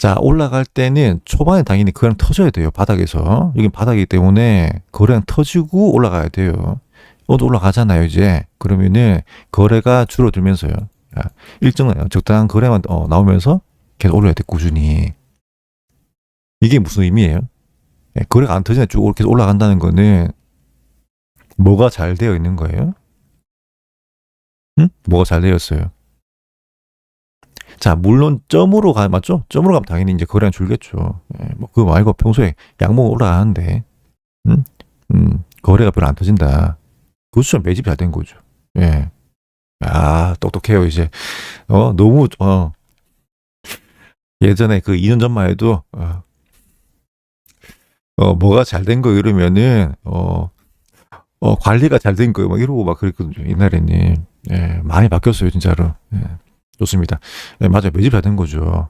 자, 올라갈 때는 초반에 당연히 거래량 터져야 돼요. 바닥에서. 여기 바닥이기 때문에 거래량 터지고 올라가야 돼요. 어도 올라가잖아요, 이제. 그러면은 거래가 줄어들면서요. 아, 일정한 적당한 거래만 어, 나오면서 계속 올려야 돼, 꾸준히. 이게 무슨 의미예요? 예, 거래가 안 터지나 쭉 계속 올라간다는 거는 뭐가 잘 되어 있는 거예요? 응? 뭐가 잘 되었어요? 자, 물론 점으로 가 맞죠? 점으로 가면 당연히 이제 거래량 줄겠죠. 예, 뭐 그거 말고 평소에 양목 올라가는데, 음, 음, 거래가 별로 안 터진다. 그수좀 매집 잘된 거죠. 예. 아, 똑똑해요 이제. 어, 너무 어. 예전에 그 2년 전만 해도 어, 어 뭐가 잘 된 거 이러면은 어, 어 관리가 잘 된 거예요. 막 이러고 막 그랬거든요. 옛날에는. 예, 많이 바뀌었어요, 진짜로. 예. 좋습니다. 예, 맞아요. 매집 잘된 거죠.